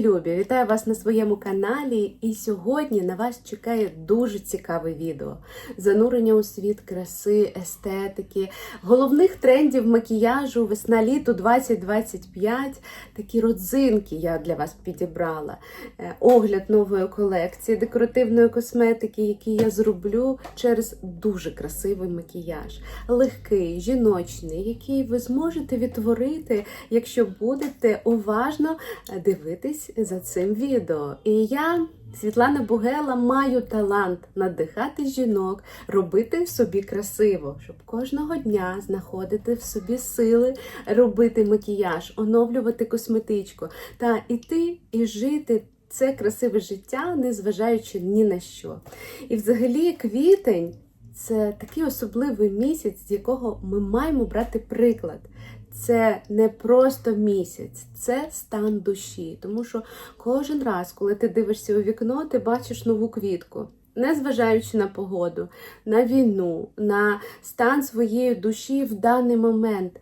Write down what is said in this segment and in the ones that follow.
любі! Вітаю вас на своєму каналі. І сьогодні на вас чекає дуже цікаве відео: занурення у світ краси, естетики, головних трендів макіяжу, весна літу 2025. Такі родзинки я для вас підібрала. Е, Огляд нової колекції декоративної косметики, який я зроблю через дуже красивий макіяж, легкий, жіночний, який ви зможете відтворити, якщо будете уважно дивитись за цим відео. І я, Світлана Бугела, маю талант надихати жінок, робити собі красиво, щоб кожного дня знаходити в собі сили, робити макіяж, оновлювати косметичку та іти і жити. Це красиве життя, незважаючи ні на що. І взагалі квітень це такий особливий місяць, з якого ми маємо брати приклад. Це не просто місяць, це стан душі. Тому що кожен раз, коли ти дивишся у вікно, ти бачиш нову квітку. Незважаючи на погоду, на війну, на стан своєї душі в даний момент.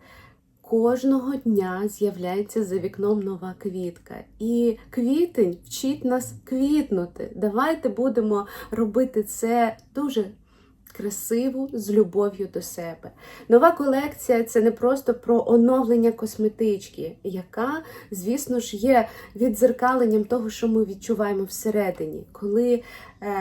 Кожного дня з'являється за вікном нова квітка. І квітень вчить нас квітнути. Давайте будемо робити це дуже красиву з любов'ю до себе. Нова колекція це не просто про оновлення косметички, яка, звісно ж, є відзеркаленням того, що ми відчуваємо всередині. Коли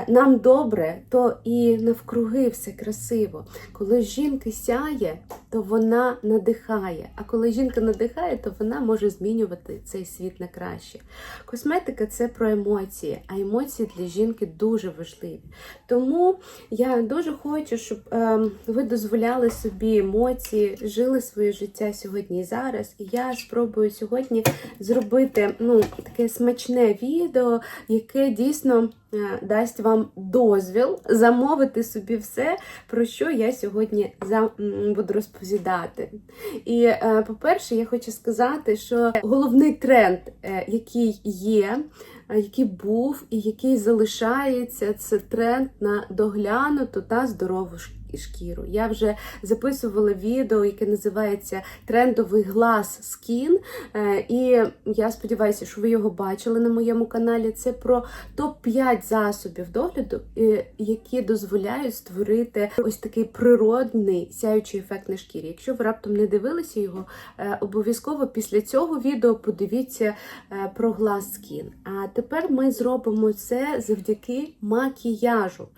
нам добре, то і навкруги все красиво. Коли жінка сяє, то вона надихає. А коли жінка надихає, то вона може змінювати цей світ на краще. Косметика це про емоції, а емоції для жінки дуже важливі. Тому я дуже хочу, щоб е, ви дозволяли собі емоції, жили своє життя сьогодні і зараз. І я спробую сьогодні зробити ну, таке смачне відео, яке дійсно е, дасть вам дозвіл замовити собі все, про що я сьогодні буду розповідати. І, е, по-перше, я хочу сказати, що головний тренд, е, який є, е, який був і який залишається, це тренд на доглянуту та здорову шкіру шкіру. Я вже записувала відео, яке називається Трендовий глаз скін. Е, І я сподіваюся, що ви його бачили на моєму каналі. Це про топ-5 засобів догляду, е, які дозволяють створити ось такий природний сяючий ефект на шкірі. Якщо ви раптом не дивилися його, е, обов'язково після цього відео подивіться про глаз скін. А тепер ми зробимо це завдяки макіяжу,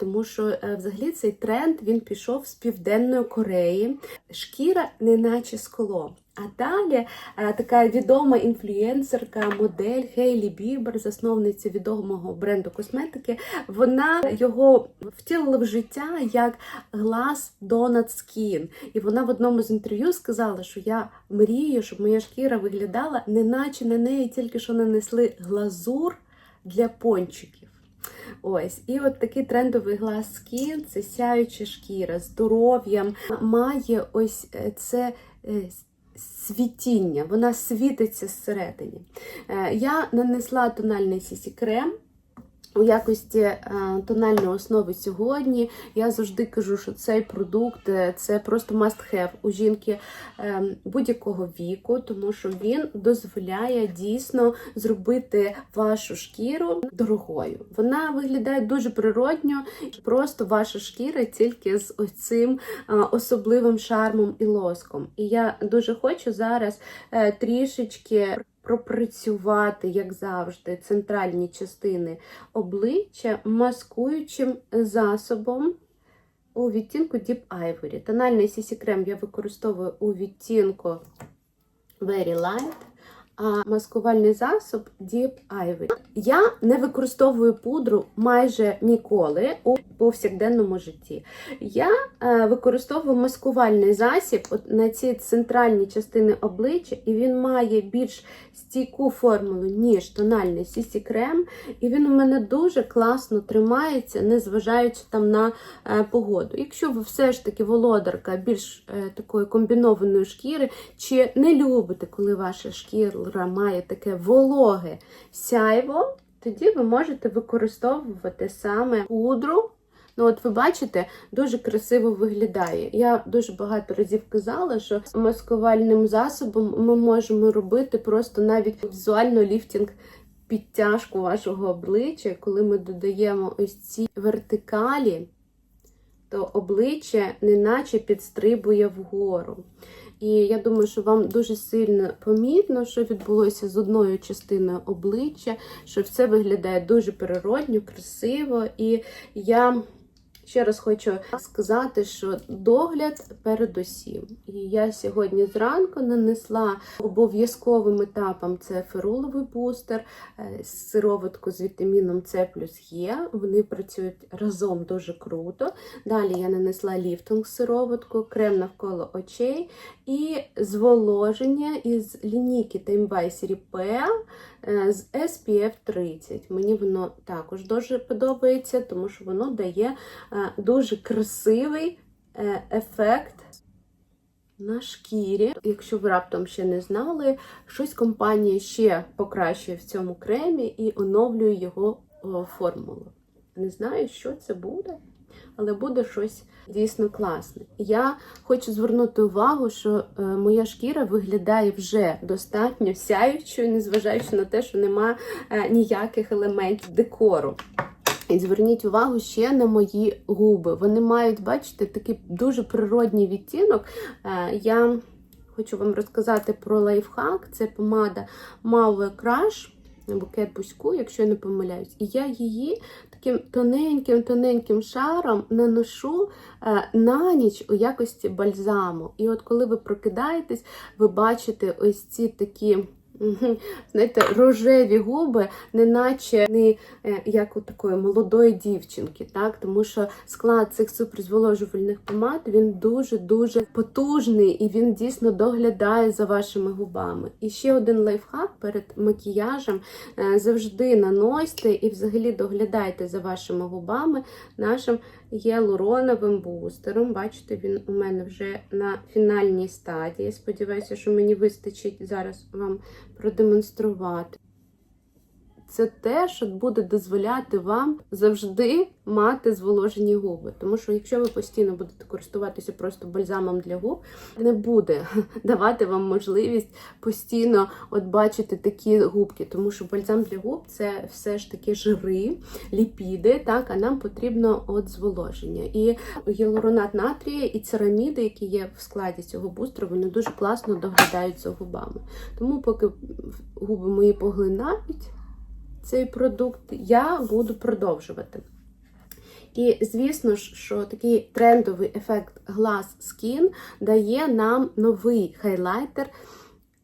тому що взагалі цей тренд він пішов з Південної Кореї. Шкіра не наче скло. А далі е, така відома інфлюєнсерка, модель Хейлі Бібер, засновниця відомого бренду косметики, вона його втілила в життя як глаз Donut Skin. І вона в одному з інтерв'ю сказала, що я мрію, щоб моя шкіра виглядала, неначе на неї тільки що нанесли глазур для пончиків. Ось, і от такий трендовий глаз скін, це сяюча шкіра, здоров'ям, має ось е, це е, світіння, вона світиться зсередині. Е, Я нанесла тональний сісі крем. У якості е, тональної основи сьогодні я завжди кажу, що цей продукт е, це просто must have у жінки е, будь-якого віку, тому що він дозволяє дійсно зробити вашу шкіру дорогою. Вона виглядає дуже природньо, просто ваша шкіра тільки з оцим е, особливим шармом і лоском. І я дуже хочу зараз трішечки пропрацювати, як завжди, центральні частини обличчя маскуючим засобом у відтінку Deep Ivory. Тональний CC крем я використовую у відтінку Very Light. А маскувальний засоб Deep Ivory. Я не використовую пудру майже ніколи у повсякденному житті. Я е, використовую маскувальний засіб от на ці центральні частини обличчя, і він має більш стійку формулу, ніж тональний CC крем. І він у мене дуже класно тримається, незважаючи там на е, погоду. Якщо ви все ж таки володарка більш е, такої комбінованої шкіри, чи не любите, коли ваша шкіра має таке вологе сяйво, тоді ви можете використовувати саме пудру Ну, от ви бачите, дуже красиво виглядає. Я дуже багато разів казала, що маскувальним засобом ми можемо робити просто навіть візуально ліфтінг підтяжку вашого обличчя, коли ми додаємо ось ці вертикалі, то обличчя неначе підстрибує вгору. І я думаю, що вам дуже сильно помітно, що відбулося з одною частиною обличчя, що все виглядає дуже природньо, красиво. І я ще раз хочу сказати, що догляд передусім. І я сьогодні зранку нанесла обов'язковим етапом це феруловий бустер, е, сироватку з вітаміном С плюс Є. Вони працюють разом дуже круто. Далі я нанесла ліфтинг сироватку, крем навколо очей і зволоження із лінійки Time by Repair е, з SPF 30. Мені воно також дуже подобається, тому що воно дає е, дуже красивий е, ефект. На шкірі, якщо ви раптом ще не знали, щось компанія ще покращує в цьому кремі і оновлює його формулу. Не знаю, що це буде, але буде щось дійсно класне. Я хочу звернути увагу, що е, моя шкіра виглядає вже достатньо сяючою, незважаючи на те, що нема е, ніяких елементів декору. І зверніть увагу ще на мої губи. Вони мають, бачите, такий дуже природній відтінок. Е, Я хочу вам розказати про лайфхак. Це помада Mauve Crush, букет бузьку, якщо я не помиляюсь. І я її таким тоненьким-тоненьким шаром наношу е, на ніч у якості бальзаму. І от коли ви прокидаєтесь, ви бачите ось ці такі. Знаєте, рожеві губи, неначе не е, як у такої молодої дівчинки, так? Тому що склад цих суперзволожувальних помад він дуже-дуже потужний і він дійсно доглядає за вашими губами. І ще один лайфхак перед макіяжем е, завжди наносьте і взагалі доглядайте за вашими губами нашим гіалуроновим бустером. Бачите, він у мене вже на фінальній стадії. Сподіваюся, що мені вистачить зараз вам продемонструвати. Це те, що буде дозволяти вам завжди мати зволожені губи. Тому що якщо ви постійно будете користуватися просто бальзамом для губ, не буде давати вам можливість постійно от бачити такі губки. Тому що бальзам для губ це все ж таки жири, ліпіди, так, а нам потрібно от зволоження. І гіалуронат натрія і цераміди, які є в складі цього бустеру, вони дуже класно доглядають за губами. Тому, поки губи мої поглинають цей продукт, я буду продовжувати. І, звісно ж, що такий трендовий ефект Glass Skin дає нам новий хайлайтер,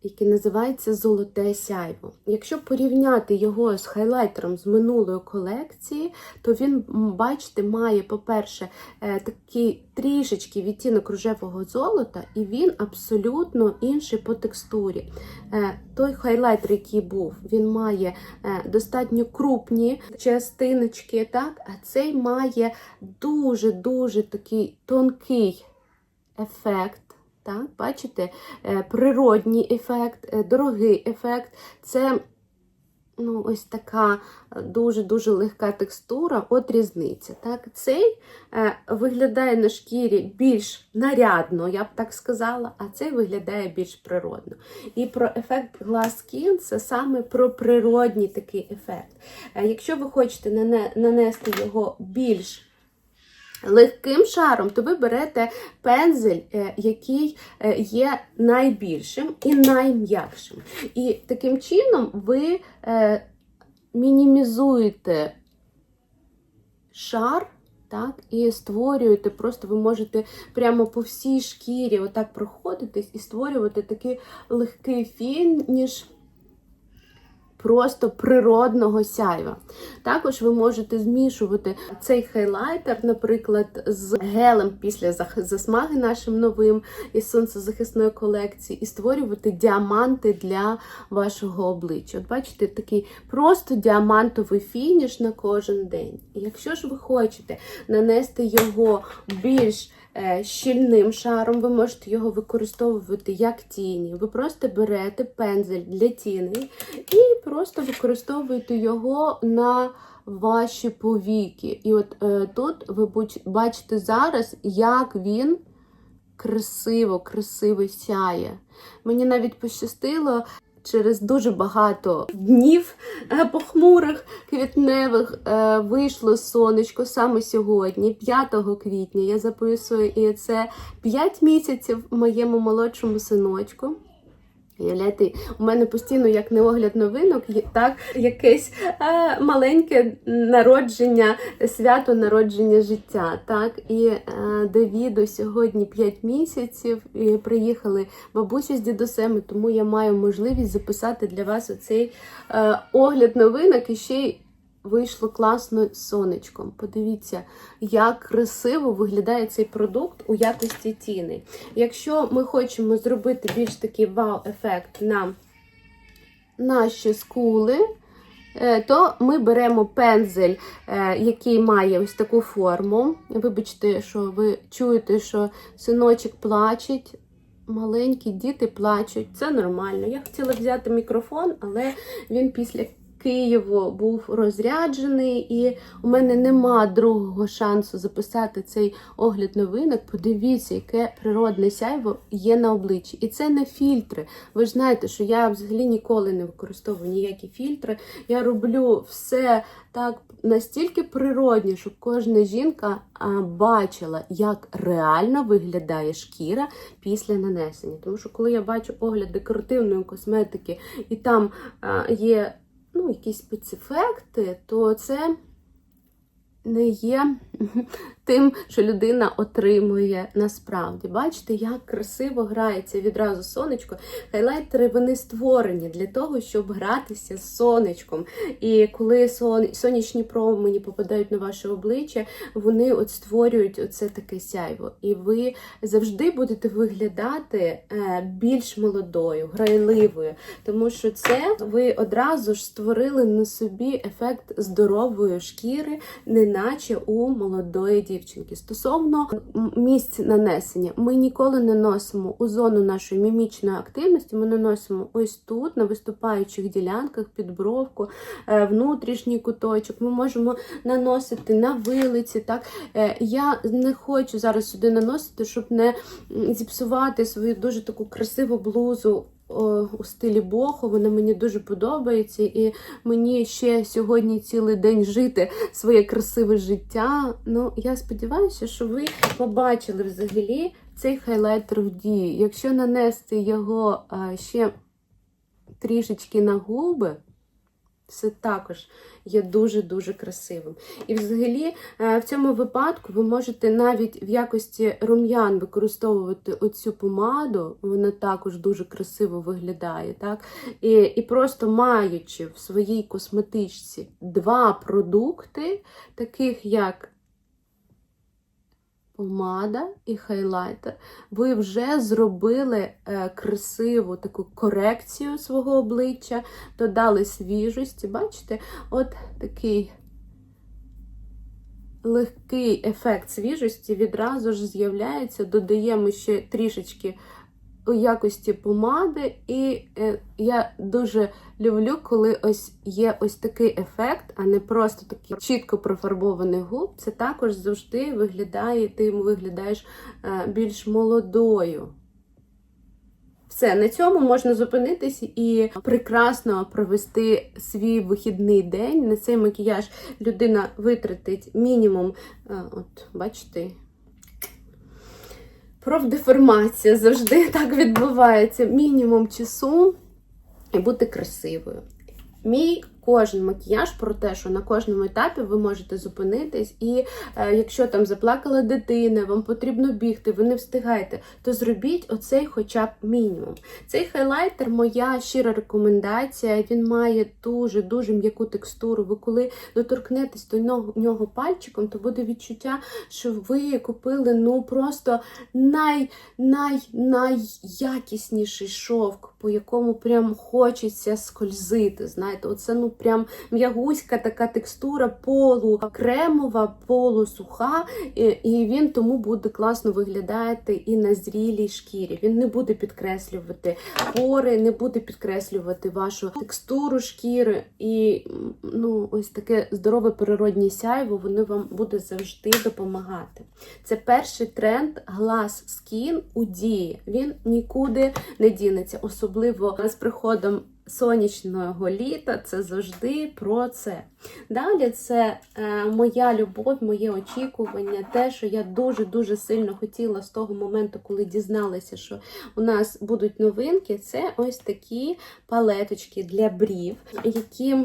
який називається Золоте сяйво. Якщо порівняти його з хайлайтером з минулої колекції, то він, бачите, має, по-перше, е, такий трішечки відтінок рожевого золота, і він абсолютно інший по текстурі. Е, Той хайлайтер, який був, він має е, достатньо крупні частиночки, так? а цей має дуже-дуже такий тонкий ефект. Так, бачите, Е, природній ефект, е, дорогий ефект. Це ну, ось така дуже-дуже легка текстура, от різниця. Так? Цей е, виглядає на шкірі більш нарядно, я б так сказала, а цей виглядає більш природно. І про ефект Glass Skin це саме про природній такий ефект. Якщо ви хочете нанести його більш легким шаром, то ви берете пензель, е, який е, є найбільшим і найм'якшим. І таким чином ви е, мінімізуєте шар. Так, і створюєте, просто ви можете прямо по всій шкірі отак проходитись і створювати такий легкий фініш просто природного сяйва. Також ви можете змішувати цей хайлайтер, наприклад, з гелем після засмаги нашим новим із сонцезахисної колекції, і створювати діаманти для вашого обличчя. От бачите, такий просто діамантовий фініш на кожен день. І якщо ж ви хочете нанести його більш щільним шаром, ви можете його використовувати як тіні. Ви просто берете пензель для тіней і просто використовуєте його на ваші повіки. І от е, тут ви бачите зараз, як він красиво, красиво сяє. Мені навіть пощастило. Через дуже багато днів е, похмурих квітневих е, вийшло сонечко саме сьогодні, 5 квітня. Я записую, і це 5 місяців моєму молодшому синочку. Уявляєте, у мене постійно як не огляд новинок, так якесь е, маленьке народження, свято народження життя. Так і е, Давіду сьогодні 5 місяців. І приїхали бабусі з дідусеми, тому я маю можливість записати для вас оцей е, огляд новинок і ще. Вийшло класно з сонечком. Подивіться, як красиво виглядає цей продукт у якості тіни. Якщо ми хочемо зробити більш такий вау-ефект на наші скули, е, то ми беремо пензель, е, який має ось таку форму. Вибачте, що ви чуєте, що синочок плачеть. Маленькі діти плачуть, це нормально. Я хотіла взяти мікрофон, але він після Києву був розряджений, і у мене нема другого шансу записати цей огляд новинок. Подивіться, яке природне сяйво є на обличчі. І це не фільтри. Ви ж знаєте, що я взагалі ніколи не використовую ніякі фільтри. Я роблю все так настільки природні, щоб кожна жінка бачила, як реально виглядає шкіра після нанесення. Тому що коли я бачу огляд декоративної косметики, і там є ну, якісь спецефекти, то це не є тим, що людина отримує насправді. Бачите, як красиво грається відразу сонечко. Хайлайтери вони створені для того, щоб гратися з сонечком. І коли сон... сонячні промені попадають на ваше обличчя, вони от створюють оце таке сяйво. І ви завжди будете виглядати е, більш молодою, грайливою, тому що це ви одразу ж створили на собі ефект здорової шкіри, неначе у молодої дівчинки. Стосовно місць нанесення, ми ніколи не носимо у зону нашої мімічної активності. Ми наносимо ось тут, на виступаючих ділянках, під бровку, е, внутрішній куточок. Ми можемо наносити на вилиці. Так Е, я не хочу зараз сюди наносити, щоб не зіпсувати свою дуже таку красиву блузу. У стилі бохо, вона мені дуже подобається, і мені ще сьогодні цілий день жити своє красиве життя. Ну, я сподіваюся, що ви побачили взагалі цей хайлайтер в дії. Якщо нанести його ще трішечки на губи, це також є дуже-дуже красивим. І взагалі, е, в цьому випадку ви можете навіть в якості рум'ян використовувати оцю помаду, вона також дуже красиво виглядає. так? І, і просто маючи в своїй косметичці два продукти, таких як помада і хайлайтер, ви вже зробили е, красиву таку корекцію свого обличчя, додали свіжості. Бачите, от такий легкий ефект свіжості відразу ж з'являється, додаємо ще трішечки у якості помади, і е, я дуже люблю, коли ось є ось такий ефект, а не просто такий чітко профарбований губ. Це також завжди виглядає, ти виглядаєш е, більш молодою. Все, на цьому можна зупинитись і прекрасно провести свій вихідний день. На цей макіяж людина витратить мінімум, е, от бачите, профдеформація завжди так відбувається. Мінімум часу і бути красивою. Мій кожен макіяж про те, що на кожному етапі ви можете зупинитись, і е, якщо там заплакала дитина, вам потрібно бігти, ви не встигаєте, то зробіть оцей хоча б мінімум. Цей хайлайтер моя щира рекомендація. Він має дуже дуже м'яку текстуру. Ви коли доторкнетесь до нього пальчиком, то буде відчуття, що ви купили ну просто най, най, найякісніший шовк, по якому прям хочеться скользити. Знаєте, оце ну прям м'ягуська така текстура полу кремова, полусуха, і, він тому буде класно виглядати і на зрілій шкірі. Він не буде підкреслювати пори, не буде підкреслювати вашу текстуру шкіри. І ну, ось таке здорове природнє сяйво, воно вам буде завжди допомагати. Це перший тренд Glass Skin у дії. Він нікуди не дінеться, особливо з приходом сонячного літа. Це завжди про це. Далі це е, моя любов, моє очікування, те, що я дуже-дуже сильно хотіла з того моменту, коли дізналася, що у нас будуть новинки, це ось такі палеточки для брів, які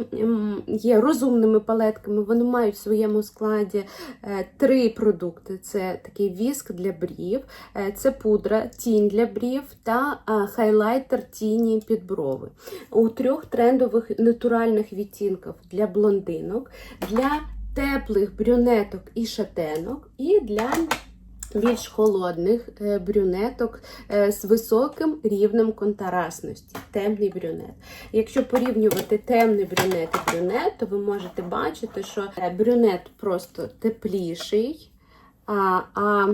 є розумними палетками. Вони мають в своєму складі е, три продукти: це такий віск для брів, е, це пудра, тінь для брів та хайлайтер тіні під брови. У трьох трендових натуральних відтінках для блондинок, для теплих брюнеток і шатенок, і для більш холодних е, брюнеток е, з високим рівнем контрастності, темний брюнет. Якщо порівнювати темний брюнет і брюнет, то ви можете бачити, що е, брюнет просто тепліший, а, а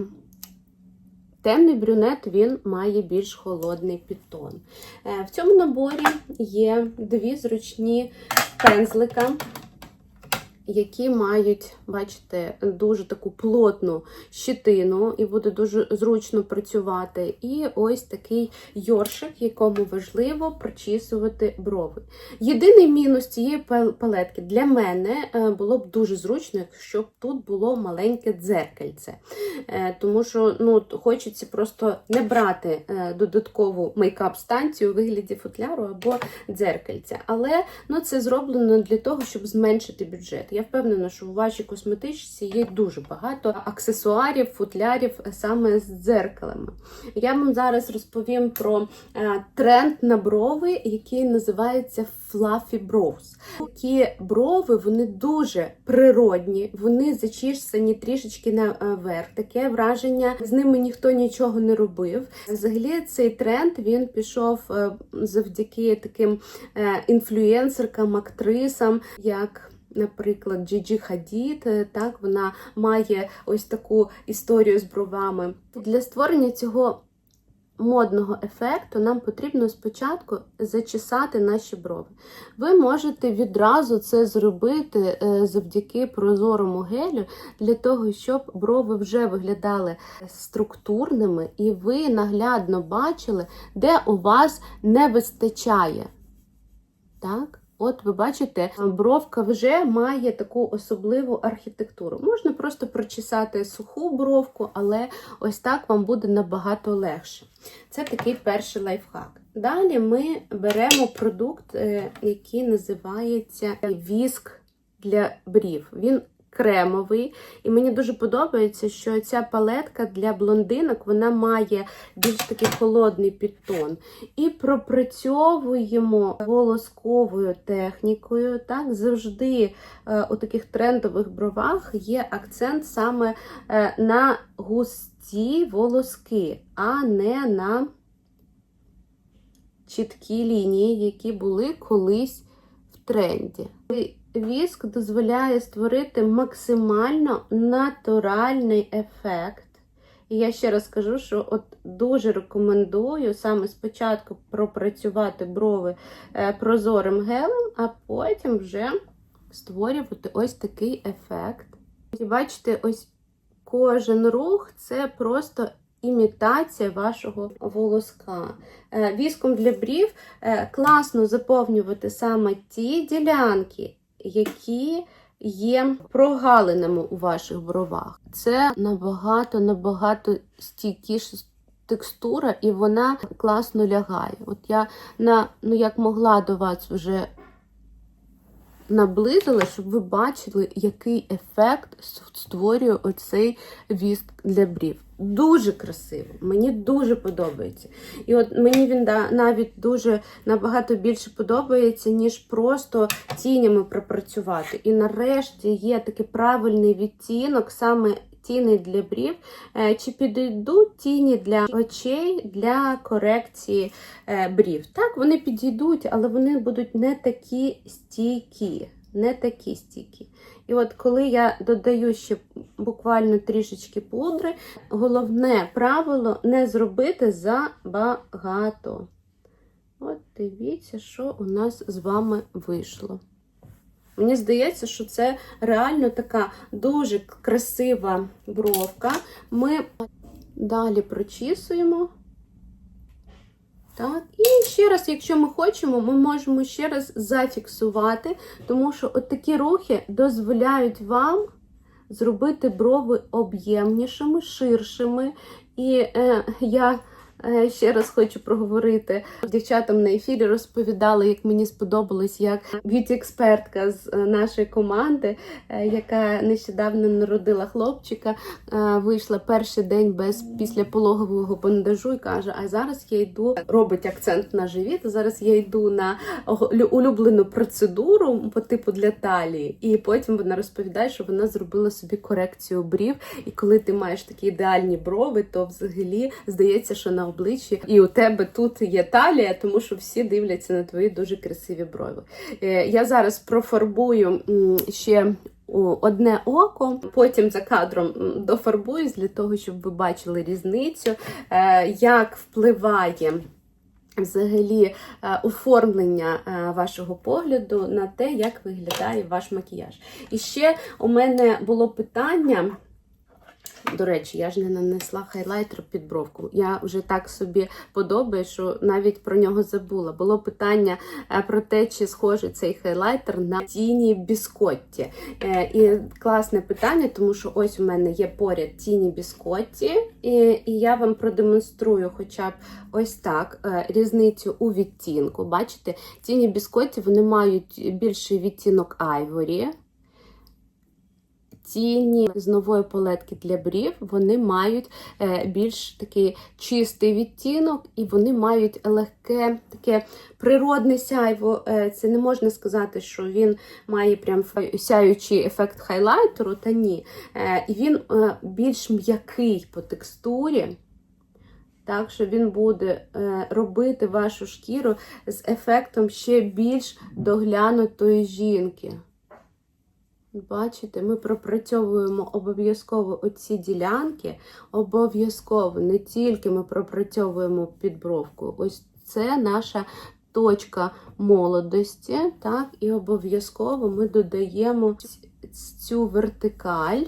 темний брюнет він має більш холодний підтон. В цьому наборі є дві зручні пензлика які мають, бачите, дуже таку плотну щитину, і буде дуже зручно працювати. І ось такий йоршик, якому важливо прочісувати брови. Єдиний мінус цієї палетки для мене е, було б дуже зручно, якщо б тут було маленьке дзеркальце. Е, Тому що ну, хочеться просто не брати е, додаткову мейкап-станцію у вигляді футляру або дзеркальця. Але ну, це зроблено для того, щоб зменшити бюджет. Я впевнена, що у вашій косметичці є дуже багато аксесуарів, футлярів е, саме з дзеркалами. Я вам зараз розповім про е, тренд на брови, який називається Fluffy Brows. Такі брови вони дуже природні, вони зачішені трішечки наверх. Таке враження, з ними ніхто нічого не робив. Взагалі, цей тренд він пішов е, завдяки таким е, інфлюенсеркам, актрисам, як. Наприклад, Джиджі Хадід, е, так вона має ось таку історію з бровами. Для створення цього модного ефекту нам потрібно спочатку зачесати наші брови. Ви можете відразу це зробити е, завдяки прозорому гелю, для того, щоб брови вже виглядали структурними, і ви наглядно бачили, де у вас не вистачає. Так? От ви бачите, бровка вже має таку особливу архітектуру. Можна просто прочесати суху бровку, але ось так вам буде набагато легше. Це такий перший лайфхак. Далі ми беремо продукт, е, який називається віск для брів. Він кремовий, і мені дуже подобається, що ця палетка для блондинок вона має більш такий холодний підтон. І пропрацьовуємо волосковою технікою. Так, завжди е, у таких трендових бровах є акцент саме е, на густі волоски, а не на чіткі лінії, які були колись в тренді. Віск дозволяє створити максимально натуральний ефект. І я ще раз скажу, що от дуже рекомендую саме спочатку пропрацювати брови е, прозорим гелем, а потім вже створювати ось такий ефект. І бачите, ось кожен рух це просто імітація вашого волоска. Е, Віском для брів е, класно заповнювати саме ті ділянки, які є прогалинами у ваших бровах. Це набагато набагато стійкіша текстура, і вона класно лягає. От я на ну як могла до вас вже наблизила, щоб ви бачили, який ефект створює оцей віск для брів. Дуже красиво, мені дуже подобається. І от мені він навіть дуже набагато більше подобається, ніж просто тінями пропрацювати. І нарешті є такий правильний відтінок, саме тіні для брів. Е, Чи підійдуть тіні для очей для корекції е, брів? Так, вони підійдуть, але вони будуть не такі стійкі. Не такі стійкі. І от коли я додаю ще буквально трішечки пудри, головне правило не зробити забагато. От дивіться, що у нас з вами вийшло. Мені здається, що це реально така дуже красива бровка. Ми далі прочісуємо. Так, і ще раз, якщо ми хочемо, ми можемо ще раз зафіксувати, тому що от такі рухи дозволяють вам зробити брови об'ємнішими, ширшими. І е, я ще раз хочу проговорити. Дівчатам на ефірі розповідала, як мені сподобалось, як б'юті-експертка з е, нашої команди, е, яка нещодавно народила хлопчика, е, вийшла перший день без післяпологового бандажу і каже: А зараз я йду, робить акцент на живіт. Зараз я йду на улюблену процедуру по типу для талії. І потім вона розповідає, що вона зробила собі корекцію брів. І коли ти маєш такі ідеальні брови, то взагалі здається, що на обличчі і у тебе тут є талія, тому що всі дивляться на твої дуже красиві брови. Е, Я зараз профарбую ще одне око, потім за кадром дофарбуюсь для того, щоб ви бачили різницю, е, як впливає. Взагалі, е, оформлення вашого погляду на те, як виглядає ваш макіяж. І ще у мене було питання. До речі, я ж не нанесла хайлайтер під бровку. Я вже так собі подобаю, що навіть про нього забула. Було питання е, про те, чи схожий цей хайлайтер на тіні біскотті. Е, І класне питання, тому що ось у мене є поряд тіні біскотті, і, я вам продемонструю хоча б ось так е, різницю у відтінку. Бачите, тіні біскотті вони мають більший відтінок айворі. Тіні з нової палетки для брів вони мають е, більш такий чистий відтінок, і вони мають легке таке природне сяйво. Е, Це не можна сказати, що він має прям сяючий ефект хайлайтеру, та ні. Е, І він більш м'який по текстурі. Так, що він буде робити вашу шкіру з ефектом ще більш доглянутої жінки. Бачите, ми пропрацьовуємо обов'язково оці ділянки. Обов'язково не тільки ми пропрацьовуємо підбровку. Ось це наша точка молодості. Так, і обов'язково ми додаємо цю вертикаль.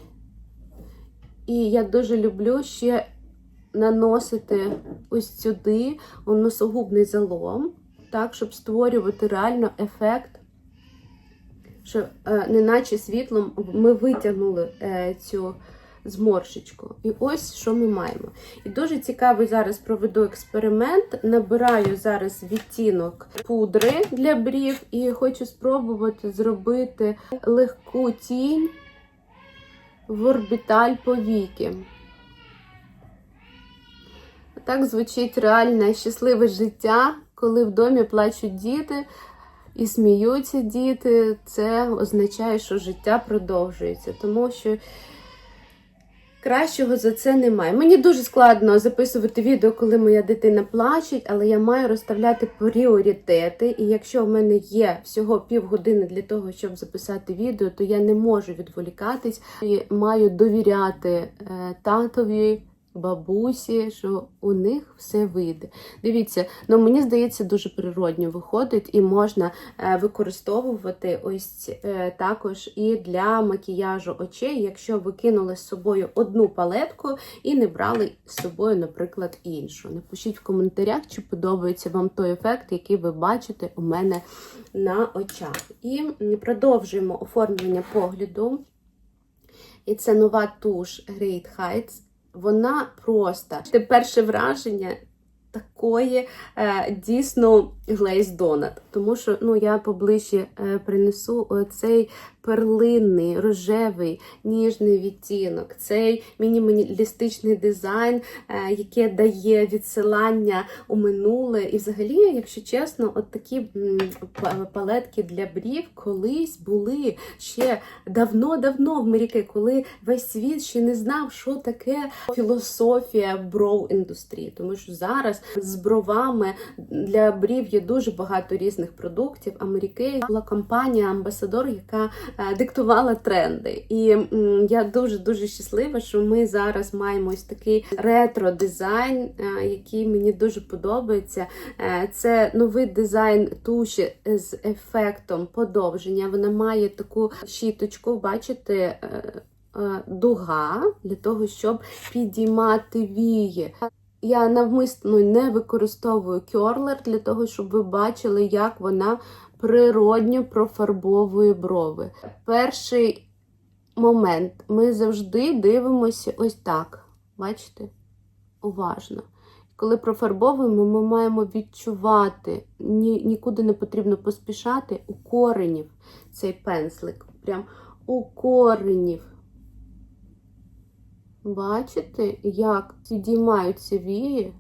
І я дуже люблю ще наносити ось сюди носогубний залом, так, щоб створювати реально ефект що е, неначе світлом ми витягнули е, цю зморшечку. І ось що ми маємо. І дуже цікавий зараз проведу експеримент. Набираю зараз відтінок пудри для брів і хочу спробувати зробити легку тінь в орбіталь повіки. Так звучить реальне щасливе життя, коли в домі плачуть діти і сміються діти, це означає, що життя продовжується, тому що кращого за це немає. Мені дуже складно записувати відео, коли моя дитина плаче, але я маю розставляти пріоритети. І якщо в мене є всього півгодини для того, щоб записати відео, то я не можу відволікатись і маю довіряти е, татові бабусі, що у них все вийде. Дивіться, ну мені здається, дуже природньо виходить, і можна е, використовувати ось е, також і для макіяжу очей, якщо ви кинули з собою одну палетку і не брали з собою, наприклад, іншу. Напишіть в коментарях, чи подобається вам той ефект, який ви бачите у мене на очах. І продовжуємо оформлення погляду. І це нова туш Great Heights. Вона просто те перше враження такої е, дійсно глейз донат. Тому що ну, я поближче е, принесу оцей перлинний, рожевий, ніжний відтінок, цей мінімалістичний дизайн, е, яке дає відсилання у минуле. І взагалі, якщо чесно, от такі палетки для брів колись були ще давно-давно в Маріки, коли весь світ ще не знав, що таке філософія бров індустрії. Тому що зараз з бровами для брів є дуже багато різних продуктів. Америки була компанія Амбасадор, яка е, диктувала тренди. І я дуже дуже щаслива, що ми зараз маємо ось такий ретро дизайн, е, який мені дуже подобається. Е, Це новий дизайн туші з ефектом подовження. Вона має таку щіточку, бачите. Дуга для того, щоб підіймати вії. Я навмисно не використовую кьорлер для того, щоб ви бачили, як вона природньо профарбовує брови. Перший момент ми завжди дивимося ось так. Бачите? Уважно. Коли профарбовуємо, ми маємо відчувати, ні, нікуди не потрібно поспішати у коренів цей пензлик. Прям у коренів. Бачите, як підіймаються вії?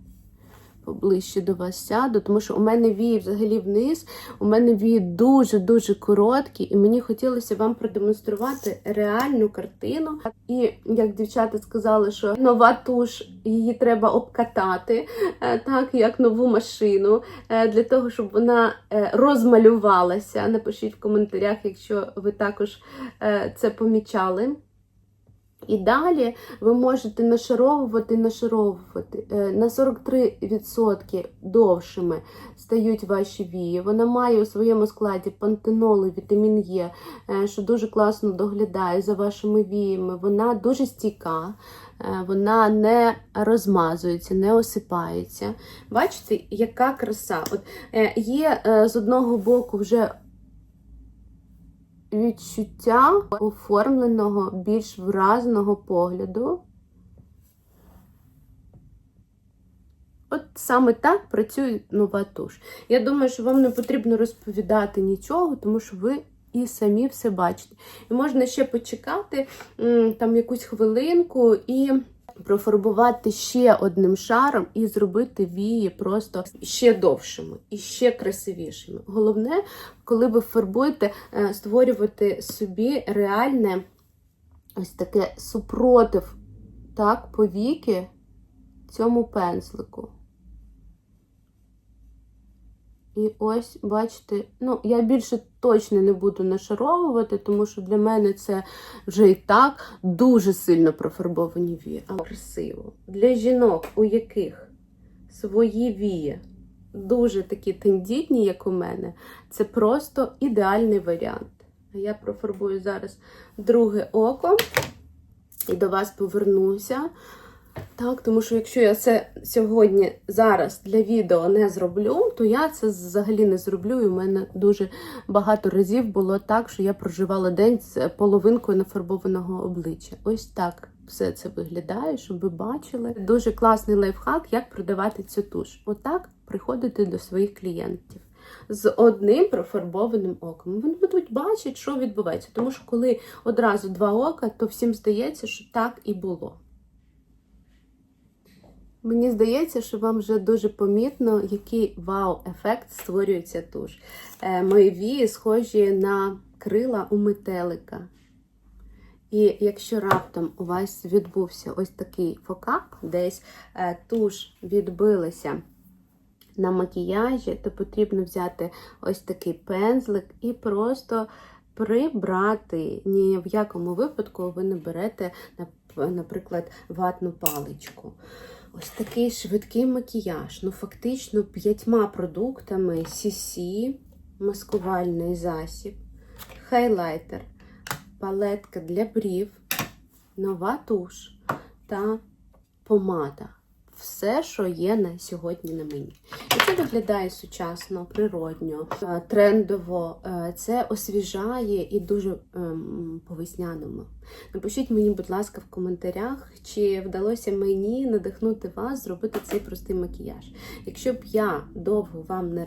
Поближче до вас сяду, тому що у мене вії взагалі вниз, у мене вії дуже-дуже короткі, і мені хотілося вам продемонструвати реальну картину. І як дівчата сказали, що нова туш, її треба обкатати, е, так як нову машину, е, для того, щоб вона е, розмалювалася. Напишіть в коментарях, якщо ви також це помічали. І далі ви можете нашаровувати, нашаровувати. Е, На 43% довшими стають ваші вії. Вона має у своєму складі пантенол і вітамін Е, е, що дуже класно доглядає за вашими віями. Вона дуже стійка, е, вона не розмазується, не осипається. Бачите, яка краса. От є з одного боку вже відчуття оформленого, більш вразного погляду. От саме так працює нова туш. Я думаю, що вам не потрібно розповідати нічого, тому що ви і самі все бачите. І можна ще почекати там якусь хвилинку і профарбувати ще одним шаром і зробити вії просто ще довшими і ще красивішими. Головне, коли ви фарбуєте, е, створювати собі реальне ось таке супротив так, повіки цьому пензлику. І ось, бачите, ну, я більше точно не буду нашаровувати, тому що для мене це вже і так дуже сильно профарбовані вії. Але красиво. Для жінок, у яких свої вії дуже такі тендітні, як у мене, це просто ідеальний варіант. А я профарбую зараз друге око і до вас повернуся. Так, тому що якщо я це сьогодні зараз для відео не зроблю, то я це взагалі не зроблю. І в мене дуже багато разів було так, що я проживала день з половинкою нафарбованого обличчя. Ось так все це виглядає, щоб ви бачили. Дуже класний лайфхак, як продавати цю туш. Отак приходити до своїх клієнтів. З одним профарбованим оком. Вони будуть бачити, що відбувається. Тому що коли одразу два ока, то всім здається, що так і було. Мені здається, що вам вже дуже помітно, який вау-ефект створюється туш. Е, мої вії схожі на крила у метелика. І якщо раптом у вас відбувся ось такий фокап, десь е, туш відбилася на макіяжі, то потрібно взяти ось такий пензлик і просто прибрати. Ні в якому випадку ви не берете, наприклад, ватну паличку. Ось такий швидкий макіяж. Ну, фактично, п'ятьма продуктами CC, маскувальний засіб, хайлайтер, палетка для брів, нова туш та помада. Все, що є на сьогодні на мені. І це виглядає сучасно, природньо, е, трендово. Е, Це освіжає і дуже ем, по-весняному. Напишіть мені, будь ласка, в коментарях, чи вдалося мені надихнути вас зробити цей простий макіяж. Якщо б я довго вам не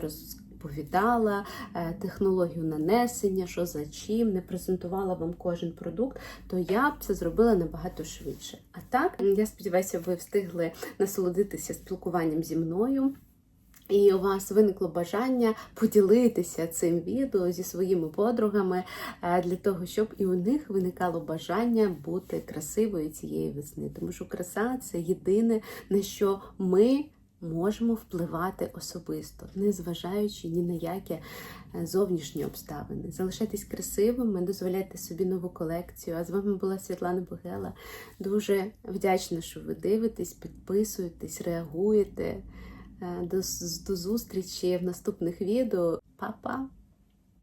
розповідала е, технологію нанесення, що за чим, не презентувала вам кожен продукт, то я б це зробила набагато швидше. А так, я сподіваюся, ви встигли насолодитися спілкуванням зі мною. І у вас виникло бажання поділитися цим відео зі своїми подругами е, для того, щоб і у них виникало бажання бути красивою цієї весни. Тому що краса це єдине, на що ми можемо впливати особисто, не зважаючи ні на які е, зовнішні обставини. Залишайтесь красивими, дозволяйте собі нову колекцію. А з вами була Світлана Богела. Дуже вдячна, що ви дивитесь, підписуєтесь, реагуєте. Е, До, до зустрічі в наступних відео. Па-па!